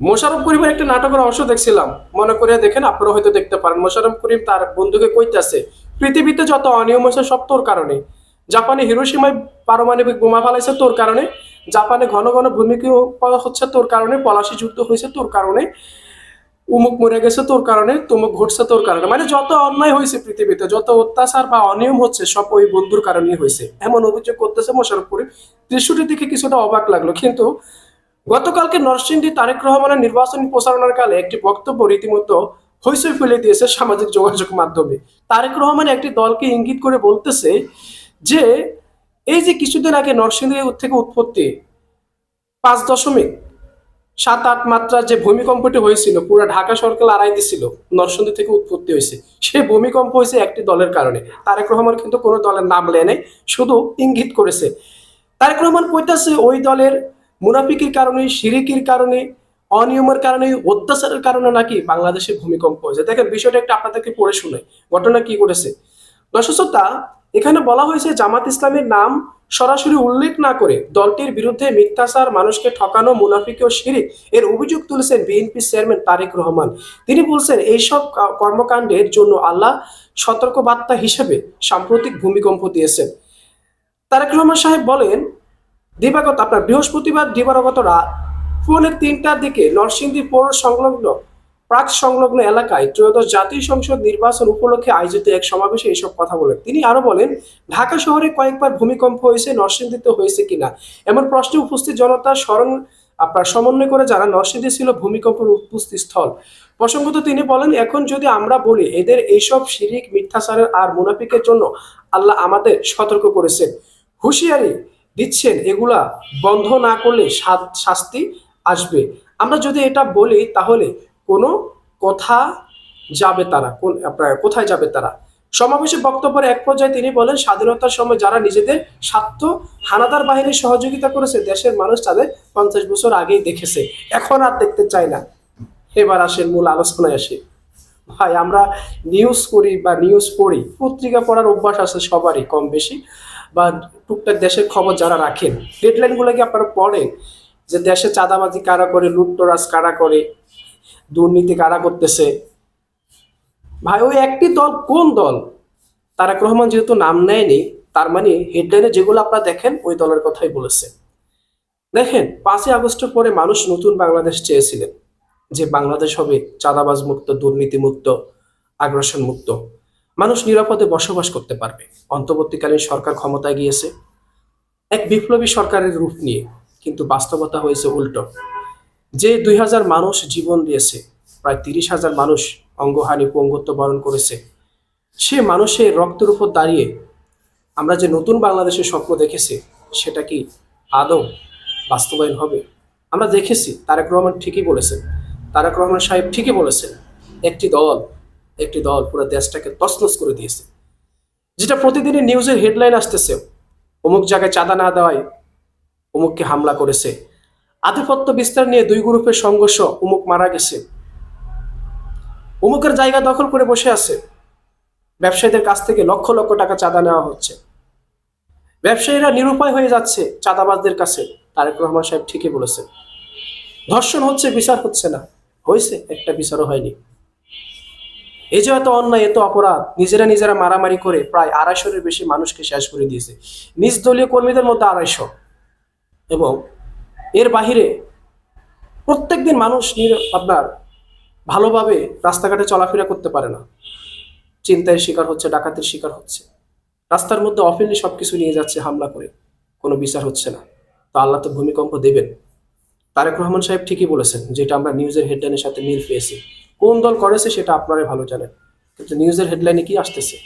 মোশারফ করিমের একটা নাটকের অংশ দেখছিলাম। মনে করে দেখেন আপনারা হয়তো দেখতে পারেন মোশারফ করিম তার বন্ধুকে কইতাছে, পৃথিবীতে যত অনিয়ম হয়েছে সব তোর কারণে। জাপানে হিরোসীমায় পারমাণবিক বোমা ফালাইছে তোর কারণে। জাপানে ঘন ঘন ভূমিকম্প হচ্ছে তোর কারণে, পলাশি যুদ্ধ হয়েছে তোর কারণে। উমুক মরে গেছে তোর কারণে, তুমুক ঘটছে তোর কারণে। মানে যত অন্যায় হয়েছে পৃথিবীতে, যত অত্যাচার বা অনিয়ম হচ্ছে, সব ওই বন্ধুর কারণেই হয়েছে। এমন অভিযোগ করতেছে মোশারফ করিম। দৃশ্যটি দেখে কিছুটা অবাক লাগল, কিন্তু গতকালকে নরসিংদী তারেক রহমানের নির্বাচনী প্রচারণার কালে একটি বক্তব্য রীতিমতো হইচই ফেলে দিয়েছে সামাজিক যোগাযোগ মাধ্যমে। তারেক রহমান একটি দলকে ইঙ্গিত করে বলতেছে যে, এই যে কিছুদিন আগে নরসিংদী থেকে উৎপত্তি, পাঁচ দশমিক সাত আট মাত্রার যে ভূমিকম্পটি হয়েছিল, পুরো ঢাকা সরকার আড়াই দিছিল নরসিংদী থেকে উৎপত্তি হয়েছে। সেই ভূমিকম্প হয়েছে একটি দলের কারণে। তারেক রহমান কিন্তু কোনো দলের নাম লেনে শুধু ইঙ্গিত করেছে। তারেক রহমান কইতাছে, ওই দলের মুনাফিকির কারণে সিরিকির কারণে, অনিয়মের কারণে, অত্যাচারের কারণে নাকি বাংলাদেশে ভূমিকম্প হয়েছে। দেখেন, বিষয়টা একটা আপনাদেরকে পড়ে শুনে, ঘটনা কি করেছে দর্শকতা এখানে বলা হয়েছে জামাত ইসলামের নাম সরাসরি উল্লেখ না করে দলটির বিরুদ্ধে মিথ্যাচার, মানুষকে ঠকানো, মুনাফিক ও শিরিক এর অভিযোগ তুলেছেন বিএনপি চেয়ারম্যান তারেক রহমান। তিনি বলছেন, এইসব কর্মকাণ্ডের জন্য আল্লাহ সতর্কবার্তা হিসেবে সাম্প্রতিক ভূমিকম্প দিয়েছেন। তারেক রহমান সাহেব বলেন দিবাগত আপনার বৃহস্পতিবার দিবাগত রাত পৌনে তিনটার দিকে নরসিংদী পৌর সংলগ্ন প্রাক সংলগ্ন এলাকায় ত্রয়োদশ জাতীয় সংসদ নির্বাচন উপলক্ষে আয়োজিত এক সমাবেশে এসব কথা বলেন। তিনি আরও বলেন, ঢাকা শহরে কয়েকবার ভূমিকম্প হয়েছে, নরসিংদীতে হয়েছে কিনা? এমন প্রশ্নে উপস্থিত জনতা স্মরণ আপনার সমন্বয় করে যারা নরসিংদী ছিল ভূমিকম্পের উপস্থিত স্থল। প্রসঙ্গত তিনি বলেন, এখন যদি আমরা বলি, এদের এইসব শিরিক, মিথ্যাচারের আর মুনাফিকের জন্য আল্লাহ আমাদের সতর্ক করেছেন। হুঁশিয়ারি দিচ্ছেন, এগুলা বন্ধ না করলে শাস্তি আসবে। আমরা যদি এটা বলি, তাহলে কোনো কথা যাবে তারা, কোন কোথায় যাবে তারা? সমাবেশে বক্তব্যের এক পর্যায়ে তিনি বলেন, স্বাধীনতার সময় যারা নিজেদের স্বার্থ, হানাদার বাহিনীর সহযোগিতা করেছে, দেশের মানুষ তাদের পঞ্চাশ বছর আগেই দেখেছে। এখন আর দেখতে চায় না। এবার আসেন মূল আলোচনায় আসে। ভাই, আমরা নিউজ করি বা নিউজ পড়ি, পত্রিকা পড়ার অভ্যাস আছে সবারই, কম বেশি। বা টুকটাক দেশের খবর যারা রাখেন হেডলাইনগুলো কি আপনারা পড়েন? যে দেশে চাঁদাবাজি কারা করে, লুটতরাজ কারা করে, দুর্নীতি কারা করতেছে? ভাই, ওই একটি দল কোন দল? তারেক রহমান যেহেতু নাম নেয়নি, তার মানে হেডলাইনে যেগুলো আপনারা দেখেন, ওই দলের কথাই বলেছে দেখেন, পাঁচই আগস্টের পরে মানুষ নতুন বাংলাদেশ চেয়েছিলেন, যে বাংলাদেশ হবে চাঁদাবাজ মুক্ত দুর্নীতি মুক্ত আগ্রাসন মুক্ত মানুষ নিরাপদে বসবাস করতে পারবে। অন্তর্বর্তীকালীন সরকার ক্ষমতায় গিয়েছে। এক বিপ্লবী সরকারের রূপ নিয়ে কিন্তু বাস্তবতা হয়েছে উল্টো। যে দুই হাজার মানুষ জীবন দিয়েছে, প্রায় তিরিশ হাজার মানুষ অঙ্গহানি পঙ্গত্ব বরণ করেছে, সে মানুষের রক্তের উপর দাঁড়িয়ে আমরা যে নতুন বাংলাদেশের স্বপ্ন দেখেছি, সেটা কি আদৌ বাস্তবায়ন হবে? আমরা দেখেছি, তারেক রহমান ঠিকই বলেছেন। তারেক রহমান সাহেব ঠিকই বলেছেন, একটি দল একটি দল পুরো দেশটাকে তছনছ করে দিয়েছে। যেটা প্রতিদিনই নিউজের হেডলাইন আসতেছে। অমুক জায়গায় চাঁদা না দেওয়ায় অমুককে হামলা করেছে। আধিপত্য বিস্তার নিয়ে দুই গ্রুপের সংঘর্ষ অমুক মারা গেছে। অমুকের জায়গা দখল করে বসে আছে। ব্যবসায়ীদের কাছ থেকে লক্ষ লক্ষ টাকা চাঁদা নেওয়া হচ্ছে। ব্যবসায়ীরা নিরুপায় হয়ে যাচ্ছে চাঁদাবাজদের কাছে, তারেক রহমান সাহেব ঠিকই বলেছেন। ধর্ষণ হচ্ছে, বিচার হচ্ছে না। হয়েছে, একটা বিচারও হয়নি। এই যে এত অন্যায়, এত অপরাধ, নিজেরা নিজেরা মারামারি করে প্রায় আড়াইশোর বেশি মানুষকে শেষ করে দিয়েছে। নিজ দলীয় কর্মীদের মধ্যে আড়াইশো। এবং এর বাহিরে প্রত্যেকদিন মানুষ নির- আপনার ভালোভাবে রাস্তাঘাটে চলাফেরা করতে পারে না। চিন্তায় শিকার হচ্ছে, ডাকাতির শিকার হচ্ছে। রাস্তার মধ্যে অফিলি সব কিছু নিয়ে যাচ্ছে, হামলা করে। কোনো বিচার হচ্ছে না। তো আল্লাহ তো ভূমিকম্প দেবেন। তারেক রহমান সাহেব ঠিকই বলেছেন, যেটা আমরা নিউজের হেডলাইনের সাথে মিল পেয়েছি। কোন দল করেছে সেটা আপনারাই ভালো জানেন। কিন্তু নিউজের হেডলাইনে কি আসতেছে?